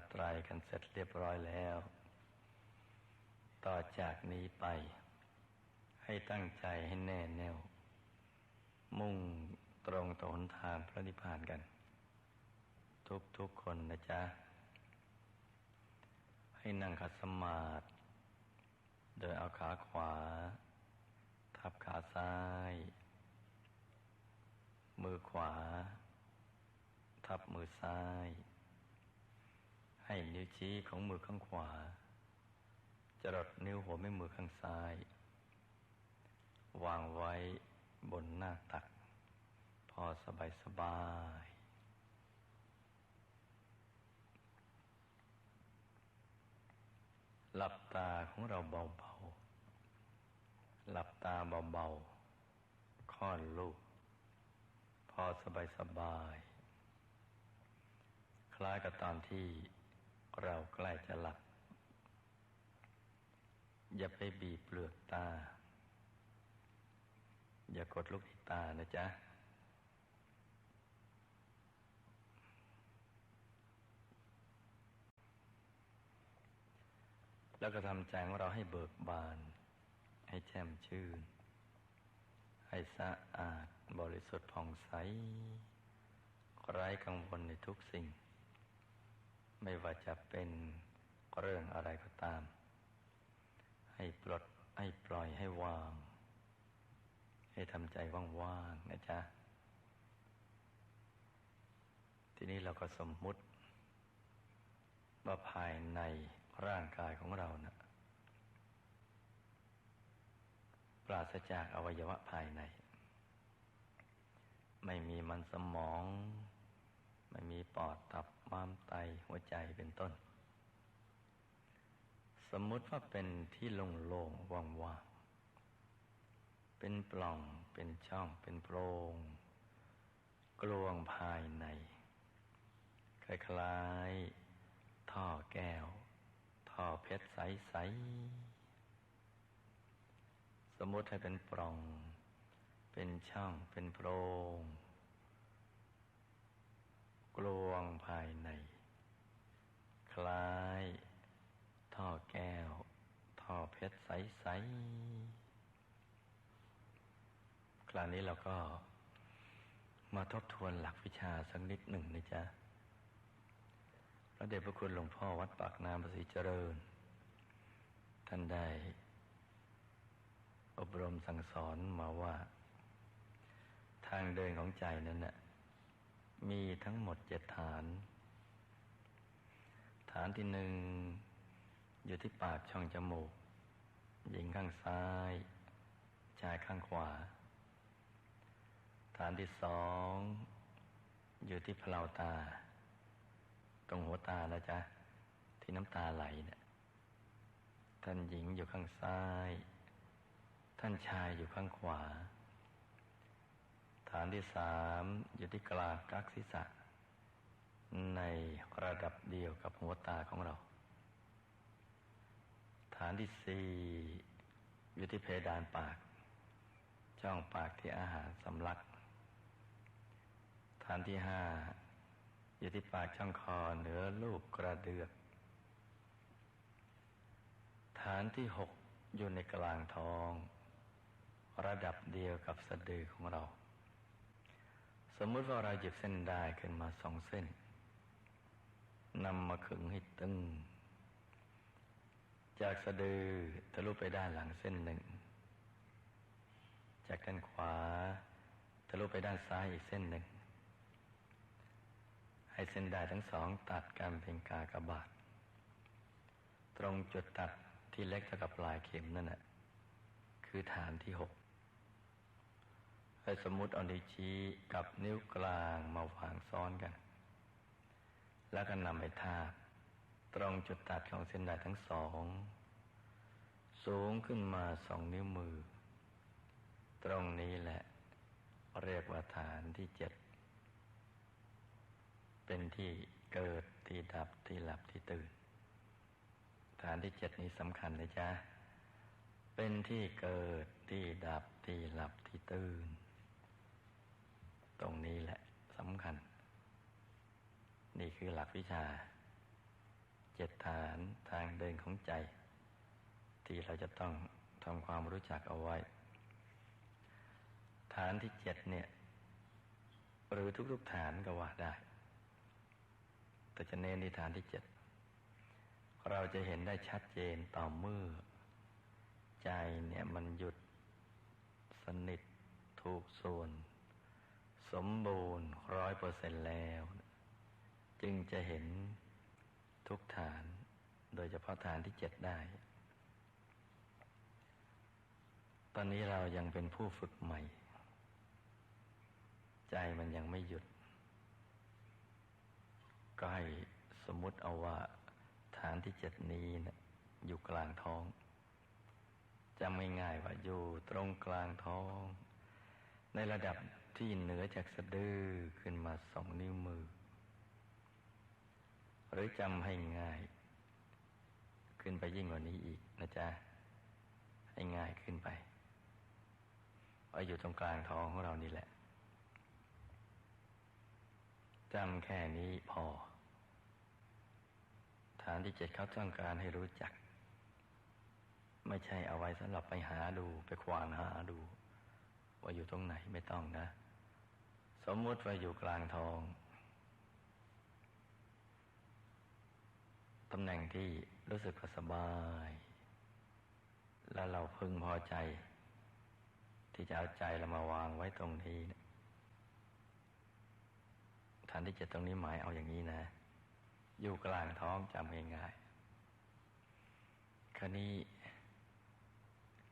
รัตนตรัยกันเสร็จเรียบร้อยแล้ว ต่อจากนี้ไป ให้ตั้งใจให้แน่แน่ว มุ่งตรงต่อหนทางพระนิพพานกัน ทุกทุกคนนะจ๊ะ ให้นั่งขัดสมาธิโดยเอาขาขวา ทับขาซ้าย มือขวา ทับมือซ้าย ให้นิ้วชี้ของมือข้างขวา จรดนิ้วหัวแม่มือข้างซ้าย วางไว้บนหน้าตัก พอสบายสบายหลับตาของเราเบาๆ หลับตาเบาๆค่อนลูก พอสบายสบาย คล้ายกับตอนที่ เราใกล้จะหลับ อย่าไปบีบเปลือกตา อย่ากดลูกที่ตานะจ๊ะ แล้วก็ทำใจของเราให้เบิกบาน ให้แช่มชื่น ให้สะอาดบริสุทธิ์ผ่องใสไร้กังวลในทุกสิ่ง ไม่ว่าจะเป็นเรื่องอะไรก็ตาม ให้ปลดให้ปล่อยให้วาง ให้ทำใจว่างๆนะจ๊ะ ทีนี้เราก็สมมุติ ว่าภายในร่างกายของเรานะ่ะปราศจากอวัยวะภายใน ไม่มีมันสมอง ไม่มีปอดตับม้ามไตหัวใจเป็นต้น สมมุติว่าเป็นที่โล่งๆว่างๆเป็นปล่องเป็นช่องเป็นโพรงกลวงภายใน คล้ายๆท่อแก้ว ท่อเพชรใส ๆ สมมติให้เป็นปล่อง เป็นช่องเป็นโพรง กลวงภายใน คล้าย ท่อแก้ว ท่อเพชรใส ๆ คราวนี้เราก็มาทบทวนหลักวิชาสักนิดหนึ่งนะจ๊ะ พระเดชพระคุณหลวงพ่อวัดปากน้ำประสิเจริญ ท่านได้ อบรมสั่งสอนมาว่า ทางเดินของใจนั้นนะ่ะ มีทั้งหมดเจ็ดฐาน ฐานที่หนึ่งอยู่ที่ปากช่องจมูก หญิงข้างซ้าย ชายข้างขวา ฐานที่สองอยู่ที่เพลาตา ตรงหัวตาแล้วจ้ะที่น้ำตาไหลเนะี่ยท่านหญิงอยู่ข้างซ้าย ท่านชายอยู่ข้างขวา ฐานที่สามอยู่ที่กลางกักศีรษะ ในระดับเดียวกับหัวตาของเรา ฐานที่สี่อยู่ที่เพดานปาก ช่องปากที่อาหารสำลัก ฐานที่ห้าอยู่ที่ปากช่องคอเหนือลูกกระเดือก ฐานที่หกอยู่ในกลางท้อง ระดับเดียวกับสะดือของเรา สมมุติว่าเราหยิบเส้นได้ขึ้นมาสองเส้นนำมาขึงให้ตึง จากสะดือทะลุไปด้านหลังเส้นหนึ่ง จากด้านขวาทะลุไปด้านซ้ายอีกเส้นหนึ่ง ให้เส้นได้ทั้งสองตัดกันเป็นกากบาท ตรงจุดตัดที่เล็กเท่ากับปลายเข็มนั่นแหะคือฐานที่หก ให้สมมติเอานิ้วชี้กับนิ้วกลางมาวางซ้อนกัน แล้วก็นำไปทาบ ตรงจุดตัดของเส้นได้ทั้งสอง สูงขึ้นมาสองนิ้วมือ ตรงนี้แหละ เรียกว่าฐานที่เจ็ด เป็นที่เกิดที่ดับที่หลับที่ตื่น ฐานที่เจ็ดนี้สำคัญเลยจ้าเป็นที่เกิดที่ดับที่หลับที่ตื่น ตรงนี้แหละสำคัญ นี่คือหลักวิชา เจ็ดฐานทางเดินของใจ ที่เราจะต้องทำความรู้จักเอาไว้ ฐานที่เจ็ดเนี่ย หรือทุกๆฐานก็ว่าได้ แต่จะเน้นที่ฐานที่เจ็ดเราจะเห็นได้ชัดเจนต่อเมื่อ ใจเนี่ยมันหยุดสนิทถูกส่วน สมบูรณ์ร้อยเปอร์เซ็นแล้ว จึงจะเห็นทุกฐาน โดยเฉพาะฐานที่เจ็ดได้ ตอนนี้เรายังเป็นผู้ฝึกใหม่ ใจมันยังไม่หยุด ก็ให้สมมติเอาว่าฐานที่เจ็ดนี้นะอยู่กลางท้องจำง่ายว่าอยู่ตรงกลางท้อง ในระดับ ที่เหนือจากสะดือขึ้นมาสองนิ้วมือ หรือจำให้ง่าย ขึ้นไปยิ่งกว่านี้อีกนะจ๊ะ ให้ง่ายขึ้นไปไว่าอยู่ตรงกลางท้องของเรานี่แหละจำแค่นี้พอ ฐานที่เจ็ดเขาต้องการให้รู้จัก ไม่ใช่เอาไว้สำหรับไปหาดูไปควานหาดู ว่าอยู่ตรงไหนไม่ต้องนะ สมมติว่าอยู่กลางท้องตำแหน่งที่รู้สึกสบาย แล้วเราพึงพอใจ ที่จะเอาใจเรามาวางไว้ตรงนี้นะฐานที่เจ็ดตรงนี้หมายเอาอย่างนี้นะ อยู่กลางท้องจำง่ายๆคราวนี้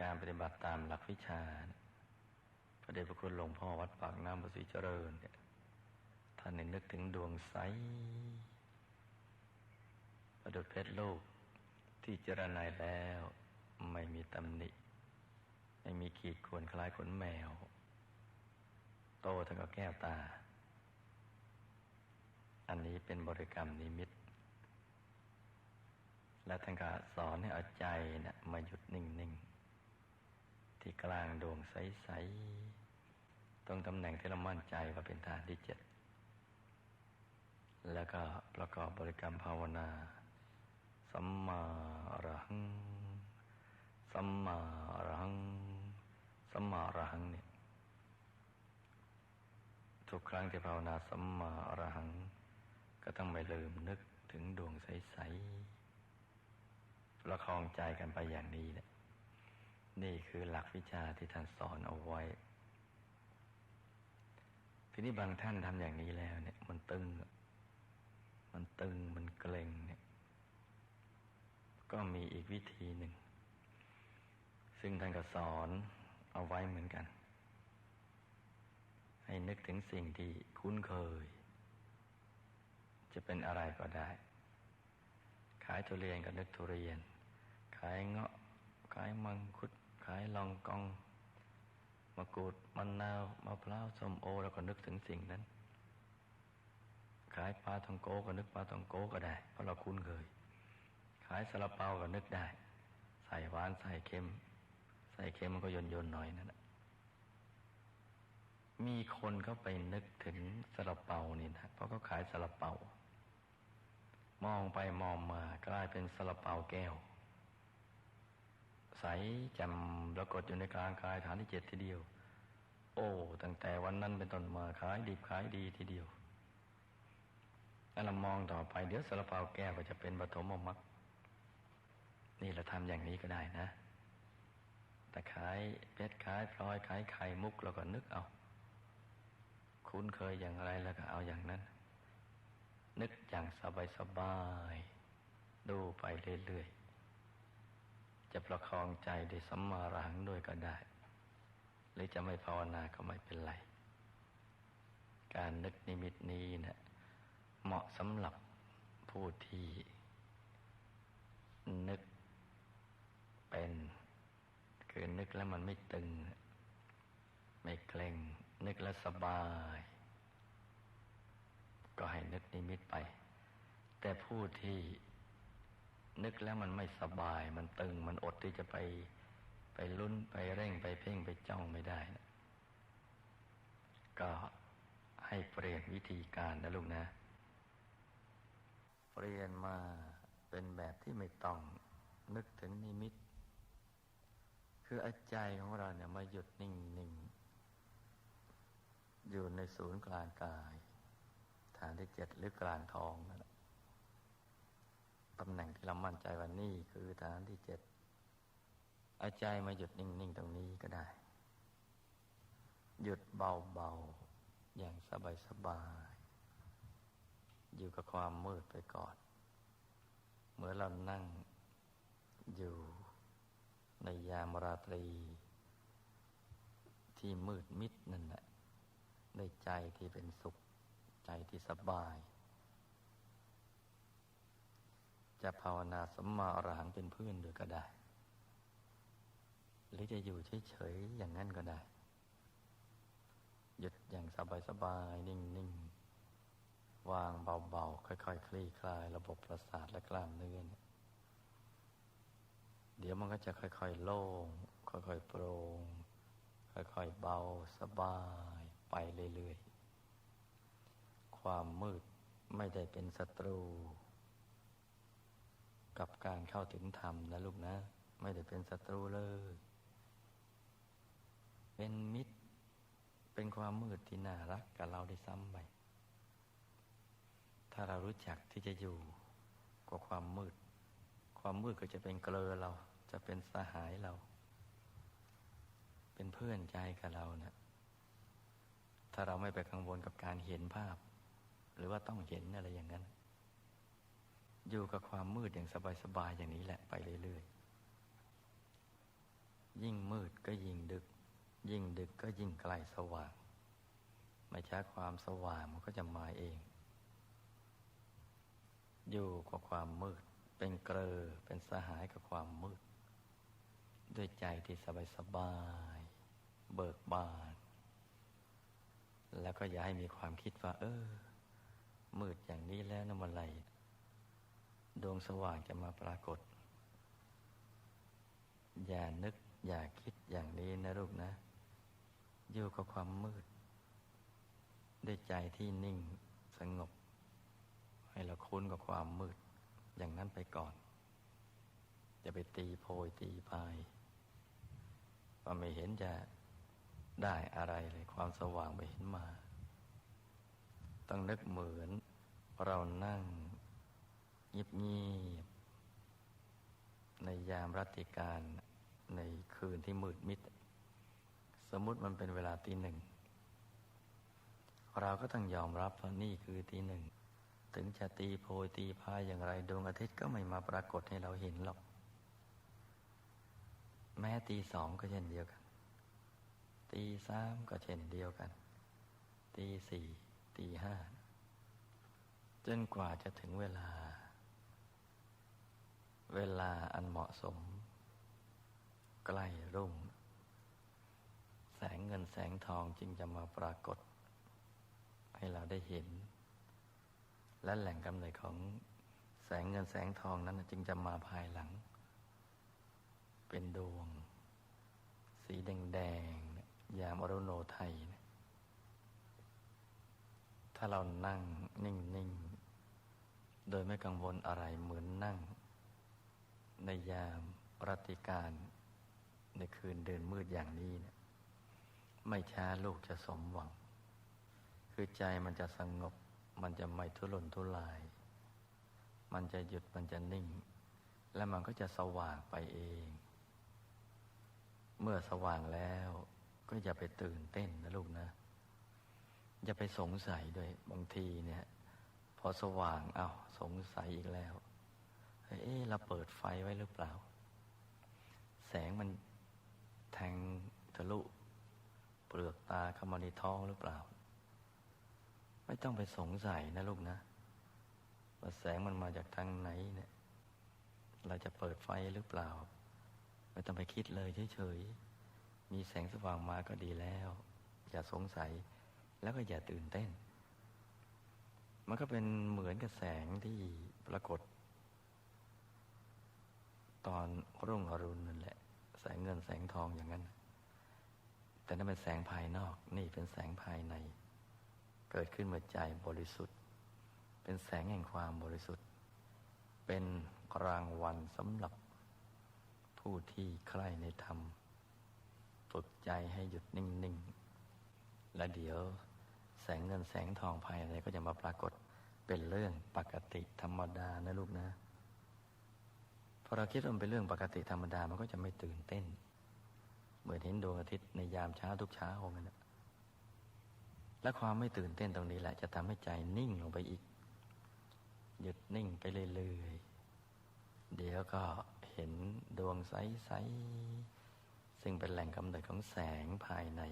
การปฏิบัติตามหลักวิชาพระ เดชพระคุณหลวงพ่อวัดปากน้ำประสิเจริญเนี่ยท่านนึกถึงดวงใสประดุจเพชรลูกที่เจรนายแล้วไม่มีตำหนิ ไม่มีขีดข่วนคล้ายขนแมว โตทั้งกับแก้วตา อันนี้เป็นบริกรรมนิมิต และท่านก็สอนให้เอาใจเนะี่ยมาหยุดนิ่ง ๆ ที่กลางดวงใส ๆ ตรงตำแหน่งที่เรามั่นใจว่าเป็นฐานที่เจ็ดแล้วก็ประกอบบริกรรมภาวนา สัมมาอรหัง สัมมาอรหัง สัมมาอรหังเนี่ยทุกครั้งที่ภาวนาสัมมาอรหัง ก็ต้องไม่ลืมนึกถึงดวงใสๆประคองใจกันไปอย่างนี้เนี่ยนี่คือหลักวิชาที่ท่านสอนเอาไว้ ทีนี้บางท่านทำอย่างนี้แล้ว เนี่ย มันตึง มันตึงมันเกร็งเนี่ย ก็มีอีกวิธีหนึ่ง ซึ่งท่านก็สอนเอาไว้เหมือนกัน ให้นึกถึงสิ่งที่คุ้นเคย จะเป็นอะไรก็ได้ ขายทุเรียนก็นึกทุเรียน ขายเงาะ ขายมังคุด ขายลองกอง มะกรูดมะนาวมะพร้าวส้มโอแล้วก็นึกถึงสิ่งนั้น ขายปลาทองโกก็นึกปลาทองโกก็ได้ เพราะเราคุ้นเคย ขายซาลาเปาก็นึกได้ ใส่หวานใส่เค็ม ใส่เค็มมันก็ยนยนหน่อยนั่นแหละมีคนเขาไปนึกถึงซาลาเปานี่นะเพราะเขาขายซาลาเปามองไปมองมากลายเป็นซาลาเปาแก้ว ใสจำปรากฏอยู่ในกลางกายฐานที่เจ็ดทีเดียว โอ้ ตั้งแต่วันนั้นเป็นต้นมาขายดีขายดีทีเดียวแล้วเรามองต่อไปเดี๋ยวซาลาเปาแก้วก็จะเป็นปฐมมรรคนี่เราทำอย่างนี้ก็ได้นะ แต่ขายเพชรขายพลอยขายไข่มุกเราก็นึกเอา คุ้นเคยอย่างไรแล้วก็เอาอย่างนั้น นึกอย่างสบายสบาย ดูไปเรื่อยๆ จะประคองใจด้วยสัมมารังด้วยก็ได้ หรือจะไม่ภาวนาก็ไม่เป็นไร การนึกนิมิตนี้นะเหมาะสำหรับผู้ที่นึกเป็นคือนึกแล้วมันไม่ตึง ไม่เกร็งนึกแล้วสบาย ก็ให้นึกนิมิตไป แต่ผู้ที่ นึกแล้วมันไม่สบาย มันตึงมันอดที่จะไปไปลุ้นไปเร่งไปเพ่งไปจ้องไม่ได้นะก็ให้เปลี่ยนวิธีการนะลูกนะ เปลี่ยนมาเป็นแบบที่ไม่ต้องนึกถึงนิมิต คืออาใจของเราเนี่ยมาหยุดนิ่งๆอยู่ในศูนย์กลางกาย ฐานที่เจ็ดหรือกลางทองนั่นแหละ ตำแหน่งที่เรามั่นใจว่านี่คือฐานที่เจ็ดอาใจมาหยุดนิ่ง ๆ ตรงนี้ก็ได้ หยุดเบา ๆ อย่างสบาย ๆ อยู่กับความมืดไปก่อนเมื่อเรานั่งอยู่ในยามราตรี ที่มืดมิดนั่นแหละในใจที่เป็นสุขใจที่สบาย จะภาวนาสัมมาอรหังเป็นเพื่อนด้วยก็ได้ หรือจะอยู่เฉยๆอย่างนั้นก็ได้ หยุดอย่างสบายๆนิ่งๆ วางเบาๆ ค่อยๆคลี่คลาย ระบบประสาทและกล้ามเนื้อเนี่ยเดี๋ยวมันก็จะค่อยๆ โล่ง ค่อยๆ โปร่ง ค่อยๆ เบาสบายไปเรื่อยๆ ความมืดไม่ได้เป็นศัตรู กับการเข้าถึงธรรมนะลูกนะ ไม่ได้เป็นศัตรูเลย เป็นมิตร เป็นความมืดที่น่ารักกับเราได้ซ้ำไปถ้าเรารู้จักที่จะอยู่กับความมืด ความมืดก็จะเป็นเกลือเรา จะเป็นสหายเรา เป็นเพื่อนใจกับเราเนะี่ยถ้าเราไม่ไปกังวลกับการเห็นภาพ หรือว่าต้องเห็นอะไรอย่างนั้น อยู่กับความมืดอย่างสบายๆอย่างนี้แหละไปเรื่อยๆ ยิ่งมืดก็ยิ่งดึก ยิ่งดึกก็ยิ่งไกลสว่าง ไม่ช้าความสว่างมันก็จะมาเอง อยู่กับความมืด เป็นเกลอเป็นสหายกับความมืด ด้วยใจที่สบายสบาย เบิกบาน แล้วก็อย่าให้มีความคิดว่า เออ มืดอย่างนี้แล้วนะมันไร ดวงสว่างจะมาปรากฏ อย่านึกอย่าคิดอย่างนี้นะลูกนะ อยู่กับความมืด ด้วยใจที่นิ่งสงบ ให้เราคุ้นกับความมืด อย่างนั้นไปก่อน จะไปตีโพยตีพายว่าไม่เห็นจะได้อะไรเลยความสว่างไม่เห็นมา ต้องนึกเหมือนเรานั่ง เงียบๆในยามรัติการในคืนที่มืดมิด สมมติมันเป็นเวลาตีหนึ่ง เราก็ต้องยอมรับว่านี่คือตีหนึ่ง ถึงจะตีโพยตีพายอย่างไรดวงอาทิตย์ก็ไม่มาปรากฏให้เราเห็นหรอก แม้ตีสองก็เช่นเดียวกัน ตีสามก็เช่นเดียวกัน ตีสี่ตีห้าจนกว่าจะถึงเวลา เวลาอันเหมาะสม ใกล้รุ่ง แสงเงินแสงทองจึงจะมาปรากฏ ให้เราได้เห็น และแหล่งกำเนิดของแสงเงินแสงทองนั้นจึงจะมาภายหลัง เป็นดวง สีแดงแดงยามอรุโนไทยนะถ้าเรานั่งนิ่งนิ่งโดยไม่กังวลอะไรเหมือนนั่ง ในยามรติการในคืนเดินมืดอย่างนี้เนี่ยไม่ช้าลูกจะสมหวัง คือใจมันจะสงบ มันจะไม่ทุรนทุราย มันจะหยุดมันจะนิ่ง และมันก็จะสว่างไปเอง เมื่อสว่างแล้วก็อย่าไปตื่นเต้นนะลูกนะ อย่าไปสงสัยด้วยบางทีเนี่ย พอสว่างเอา้าสงสัยอีกแล้ว เอ๊ะเราเปิดไฟไว้หรือเปล่า แสงมันแทงทะลุ เปลือกตาเข้ามาในท้องหรือเปล่า ไม่ต้องไปสงสัยนะลูกนะ ว่าแสงมันมาจากทางไหนเนี่ย เราจะเปิดไฟหรือเปล่า ไม่ต้องไปคิดเลยเฉยๆ มีแสงสว่างมาก็ดีแล้ว อย่าสงสัยแล้วก็อย่าตื่นเต้น มันก็เป็นเหมือนกับแสงที่ปรากฏ ตอนรุ่งอรุณนั่นแหละ แสงเงินแสงทองอย่างนั้น แต่นั่นเป็นแสงภายนอก นี่เป็นแสงภายใน เกิดขึ้นเมื่อใจบริสุทธิ์ เป็นแสงแห่งความบริสุทธิ์ เป็นรางวัลสำหรับผู้ที่ใคร่ในธรรมฝึกใจให้หยุดนิ่ง ๆ และเดี๋ยวแสงเงินแสงทองภายในก็จะมาปรากฏเป็นเรื่องปกติธรรมดานะลูกนะ พอเราคิดว่ามันเป็นเรื่องปกติธรรมดามันก็จะไม่ตื่นเต้น เหมือนเห็นดวงอาทิตย์ในยามเช้าทุกเช้าองนั้นและความไม่ตื่นเต้นตรงนี้แหละ จะทำให้ใจนิ่งลงไปอีก หยุดนิ่งไปเรื่อยๆเดี๋ยวก็เห็นดวงใสๆซึ่งเป็นแหล่งกำเนิดของแสงภายใน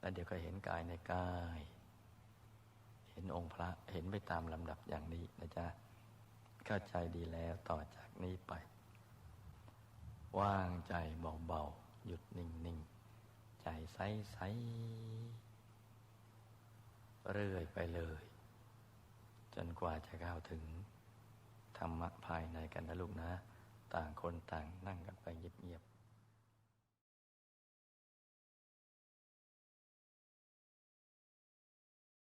แล้วเดี๋ยวก็เห็นกายในกาย เห็นองค์พระเห็นไปตามลำดับอย่างนี้นะจ๊ะ เข้าใจดีแล้วต่อจากนี้ไป ว่างใจเบาๆ หยุดนิ่งๆ ใจใสๆ เรื่อยไปเลย จนกว่าจะเข้าถึง ธรรมะภายในกันนะลูกนะ ต่างคนต่างนั่งกันไปเงียบๆ